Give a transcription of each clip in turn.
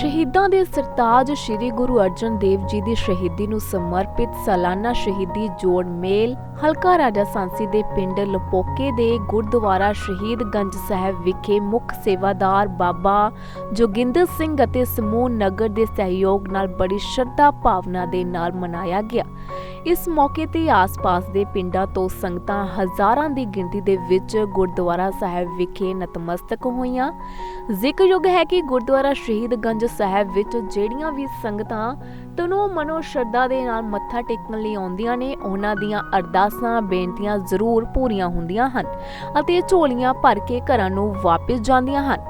ਸ਼ਹੀਦਾਂ ਦੇ ਸਰਤਾਜ ਸ੍ਰੀ ਗੁਰੂ ਅਰਜਨ ਦੇਵ ਜੀ ਦੀ ਸ਼ਹੀਦੀ ਨੂੰ ਸਮਰਪਿਤ ਸਾਲਾਨਾ ਸ਼ਹੀਦੀ ਜੋੜ ਮੇਲ ਹਲਕਾ ਰਾਜਾ ਸਾਂਸੀ ਦੇ ਪਿੰਡ ਲਪੋਕੇ ਦੇ ਗੁਰਦੁਆਰਾ ਸ਼ਹੀਦ ਗੰਜ ਸਾਹਿਬ ਵਿਖੇ ਮੁੱਖ ਸੇਵਾਦਾਰ ਬਾਬਾ ਜੋਗਿੰਦਰ ਸਿੰਘ ਅਤੇ ਸਮੂਹ ਨਗਰ ਦੇ ਸਹਿਯੋਗ ਨਾਲ ਬੜੀ ਸ਼ਰਧਾ ਭਾਵਨਾ ਦੇ ਨਾਲ ਮਨਾਇਆ ਗਿਆ। ਇਸ ਮੌਕੇ ਤੇ ਆਸ-ਪਾਸ ਦੇ ਪਿੰਡਾਂ ਤੋਂ ਸੰਗਤਾਂ ਹਜ਼ਾਰਾਂ ਦੀ ਗਿਣਤੀ ਦੇ ਵਿੱਚ ਗੁਰਦੁਆਰਾ ਸਾਹਿਬ ਵਿਖੇ ਨਤਮਸਤਕ ਹੋਈਆਂ। ਜ਼ਿਕਰਯੋਗ ਹੈ ਕਿ ਗੁਰਦੁਆਰਾ ਸ਼ਹੀਦਗੰਜ ਸਾਹਿਬ ਵਿੱਚ ਜਿਹੜੀਆਂ ਵੀ ਸੰਗਤਾਂ ਤਨੋ ਮਨੋ ਸ਼ਰਧਾ ਦੇ ਨਾਲ ਮੱਥਾ ਟੇਕਣ ਲਈ ਆਉਂਦੀਆਂ ਨੇ, ਉਹਨਾਂ ਦੀਆਂ ਅਰਦਾਸਾਂ, ਬੇਨਤੀਆਂ ਜ਼ਰੂਰ ਪੂਰੀਆਂ ਹੁੰਦੀਆਂ ਹਨ ਅਤੇ ਝੋਲੀਆਂ ਭਰ ਕੇ ਘਰਾਂ ਨੂੰ ਵਾਪਸ ਜਾਂਦੀਆਂ ਹਨ।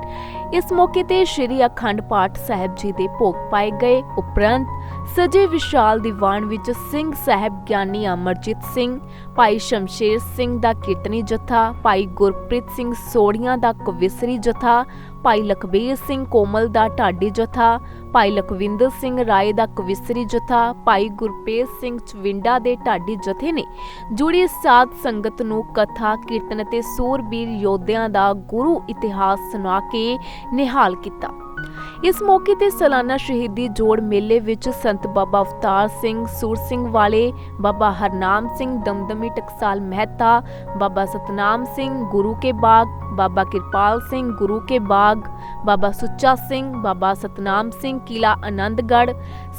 ਇਸ ਮੌਕੇ ਤੇ ਸ਼੍ਰੀ ਅਖੰਡ ਪਾਠ ਸਾਹਿਬ ਜੀ ਦੇ ਭੋਗ ਪਾਏ ਗਏ। ਉਪਰੰਤ ਸਜੇ ਵਿਸ਼ਾਲ ਦੀਵਾਨ ਵਿੱਚ ਸਿੰਘ ਸਾਹਿਬ ਗਿਆਨੀ ਅਮਰਜੀਤ ਸਿੰਘ, ਭਾਈ ਸ਼ਮਸ਼ੇਰ ਸਿੰਘ ਦਾ ਕੀਰਤਨੀ ਜਥਾ, ਭਾਈ ਗੁਰਪ੍ਰੀਤ ਸਿੰਘ ਸੋੜੀਆਂ ਦਾ ਕਵਿਸਰੀ ਜਥਾ ਭਾਈ ਲਖਬੀਰ ਸਿੰਘ ਕੋਮਲ ਦਾ ਢਾਡੀ ਜਥਾ, ਭਾਈ ਲਖਵਿੰਦਰ ਸਿੰਘ ਰਾਏ ਦਾ ਕਵਿਸਰੀ ਜਥਾ, ਭਾਈ ਗੁਰਪ੍ਰੀਤ ਸਿੰਘ ਚਵਿੰਡਾ ਦੇ ਢਾਡੀ ਜਥੇ ਨੇ ਜੁੜੀ ਸਾਧ ਸੰਗਤ ਨੂੰ ਕਥਾ, ਕੀਰਤਨ ਅਤੇ ਸੂਰਬੀਰ ਯੋਧਿਆਂ ਦਾ ਗੁਰੂ ਇਤਿਹਾਸ ਸੁਣਾ ਕੇ ਨਿਹਾਲ ਕੀਤਾ। ਇਸ ਮੌਕੇ ਤੇ ਸਾਲਾਨਾ ਸ਼ਹੀਦੀ ਜੋੜ ਮੇਲੇ ਵਿੱਚ ਸੰਤ ਬਾਬਾ ਅਵਤਾਰ ਸਿੰਘ, ਸੂਰ ਸਿੰਘ ਵਾਲੇ, ਬਾਬਾ ਹਰਨਾਮ ਸਿੰਘ, ਦਮਦਮੀ ਟਕਸਾਲ ਮਹਿਤਾ, ਬਾਬਾ ਸਤਨਾਮ ਸਿੰਘ, ਗੁਰੂ ਕੇ ਬਾਗ, ਬਾਬਾ ਕਿਰਪਾਲ ਸਿੰਘ, ਗੁਰੂ ਕੇ ਬਾਗ, ਬਾਬਾ ਸੁੱਚਾ ਸਿੰਘ, ਬਾਬਾ ਸਤਨਾਮ ਸਿੰਘ, ਕਿਲਾ ਆਨੰਦਗੜ੍ਹ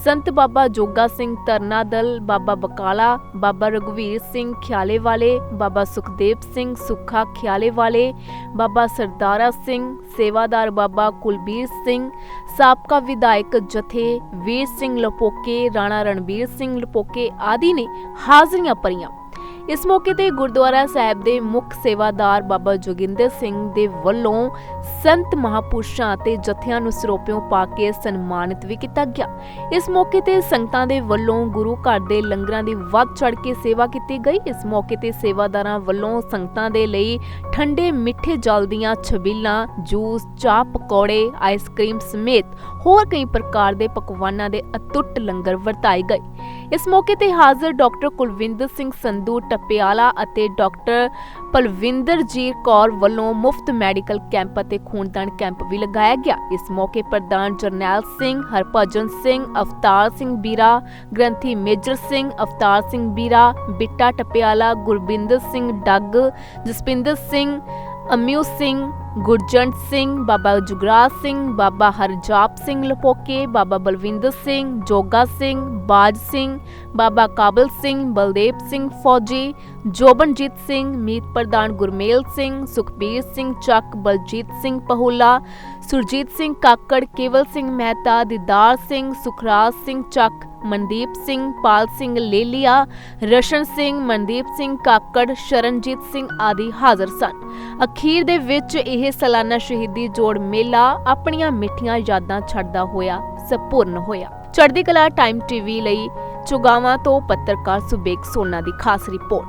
ਸੰਤ ਬਾਬਾ ਜੋਗਾ ਸਿੰਘ ਤਰਨਾ ਦਲ, ਬਾਬਾ ਬਕਾਲਾ, ਬਾਬਾ ਰਗਵੀਰ ਸਿੰਘ ਖਿਆਲੇ ਵਾਲੇ, ਬਾਬਾ ਸੁਖਦੇਵ ਸਿੰਘ ਸੁੱਖਾ ਖਿਆਲੇ ਵਾਲੇ, ਬਾਬਾ ਸਰਦਾਰਾ ਸਿੰਘ, ਸੇਵਾਦਾਰ ਬਾਬਾ ਕੁਲਬੀਰ ਸਿੰਘ ਸਾਬਕਾ ਵਿਧਾਇਕ ਜਥੇ ਵੀਰ ਸਿੰਘ ਲਪੋਕੇ ਰਾਣਾ ਰਣਬੀਰ ਸਿੰਘ ਲਪੋਕੇ ਆਦਿ ਨੇ ਹਾਜ਼ਰੀਆਂ ਭਰੀਆਂ। ਇਸ ਮੌਕੇ ਤੇ ਗੁਰਦੁਆਰਾ ਸਾਹਿਬ ਦੇ ਮੁੱਖ ਸੇਵਾਦਾਰ ਬਾਬਾ ਜੋਗਿੰਦਰ ਸਿੰਘ ਦੇ ਵੱਲੋਂ ਸੰਤ ਮਹਾਪੁਰਸ਼ਾਂ ਅਤੇ ਜਥਿਆਂ ਨੂੰ ਸਰੋਪਿਓਂ ਪਾ ਕੇ ਸਨਮਾਨਿਤ ਵੀ ਕੀਤਾ ਗਿਆ। ਇਸ ਮੌਕੇ ਤੇ ਸੰਗਤਾਂ ਦੇ ਵੱਲੋਂ ਗੁਰੂ ਘਰ ਦੇ ਲੰਗਰਾਂ ਦੀ ਵੱਧ ਚੜ ਕੇ ਸੇਵਾ ਕੀਤੀ ਗਈ। ਇਸ ਮੌਕੇ ਤੇ ਸੇਵਾਦਾਰਾਂ ਵੱਲੋਂ ਸੰਗਤਾਂ ਦੇ ਲਈ ਠੰਡੇ ਮਿੱਠੇ ਜਲ ਦੀਆਂ ਛਬੀਲਾਂ, ਜੂਸ, ਚਾਹ, ਪਕੌੜੇ, ਆਈਸਕ੍ਰੀਮ ਸਮੇਤ ਹੋਰ ਕਈ ਪ੍ਰਕਾਰ ਦੇ ਪਕਵਾਨਾਂ ਦੇ ਅਤੁੱਟ ਲੰਗਰ ਵਰਤਾਏ ਗਏ। ਇਸ ਮੌਕੇ ਤੇ ਹਾਜ਼ਰ ਡਾਕਟਰ ਕੁਲਵਿੰਦਰ ਸਿੰਘ ਸੰਧੂ ਟਪਿਆਲਾ ਅਤੇ ਡਾਕਟਰ ਪਲਵਿੰਦਰਜੀਤ ਕੌਰ ਵੱਲੋਂ ਮੁਫਤ ਮੈਡੀਕਲ ਕੈਂਪ ਅਤੇ ਖੂਨਦਾਨ ਕੈਂਪ ਵੀ ਲਗਾਇਆ ਗਿਆ। ਇਸ ਮੌਕੇ ਪ੍ਰਧਾਨ ਜਰਨੈਲ ਸਿੰਘ ਹਰਭਜਨ ਸਿੰਘ, ਅਵਤਾਰ ਸਿੰਘ ਬੀਰਾ, ਗ੍ਰੰਥੀ ਮੇਜਰ ਸਿੰਘ, ਅਵਤਾਰ ਸਿੰਘ ਬੀਰਾ, ਬਿੱਟਾ ਟਪਿਆਲਾ, ਗੁਰਬਿੰਦਰ ਸਿੰਘ ਡੱਗ, ਜਸਪਿੰਦਰ ਸਿੰਘ ਅਮਿਊ ਸਿੰਘ, ਗੁਰਜੰਟ ਸਿੰਘ, ਬਾਬਾ ਜੁਗਰਾਜ ਸਿੰਘ, ਬਾਬਾ ਹਰਜਾਪ ਸਿੰਘ ਲਪੋਕੇ, ਬਾਬਾ ਬਲਵਿੰਦਰ ਸਿੰਘ, ਜੋਗਾ ਸਿੰਘ, ਬਾਜ ਸਿੰਘ, ਬਾਬਾ ਕਾਬਲ ਸਿੰਘ, ਬਲਦੇਵ ਸਿੰਘ ਫੌਜੀ, ਜੋਬਨਜੀਤ ਸਿੰਘ, ਮੀਤ ਪ੍ਰਧਾਨ ਗੁਰਮੇਲ ਸਿੰਘ, ਸੁਖਬੀਰ ਸਿੰਘ ਚੱਕ, ਬਲਜੀਤ ਸਿੰਘ ਪਹੋਲਾ, ਸੁਰਜੀਤ ਸਿੰਘ ਕਾਕੜ, ਕੇਵਲ ਸਿੰਘ ਮਹਿਤਾ, ਦੀਦਾਰ ਸਿੰਘ, ਸੁਖਰਾਜ ਸਿੰਘ ਚੱਕ ਮਨਦੀਪ ਸਿੰਘ, ਪਾਲ ਸਿੰਘ ਲੇਲੀਆ, ਰਸ਼ਨ ਸਿੰਘ, ਮਨਦੀਪ ਸਿੰਘ ਕਾਕੜ, ਸ਼ਰਨਜੀਤ ਸਿੰਘ ਆਦਿ ਹਾਜ਼ਰ ਸਨ। ਅਖੀਰ ਦੇ ਵਿੱਚ ਇਹ ਸਾਲਾਨਾ ਸ਼ਹੀਦੀ ਜੋੜ ਮੇਲਾ ਆਪਣੀਆਂ ਮਿੱਠੀਆਂ ਯਾਦਾਂ ਛੱਡਦਾ ਹੋਇਆ, ਸੰਪੂਰਨ ਹੋਇਆ। ਚੜ੍ਹਦੀ ਕਲਾ ਟਾਈਮ ਟੀਵੀ ਲਈ ਚੁਗਾਵਾਂ ਤੋਂ ਪੱਤਰਕਾਰ ਸੁਬੇਕ ਸੋਨਾ ਦੀ ਖਾਸ ਰਿਪੋਰਟ।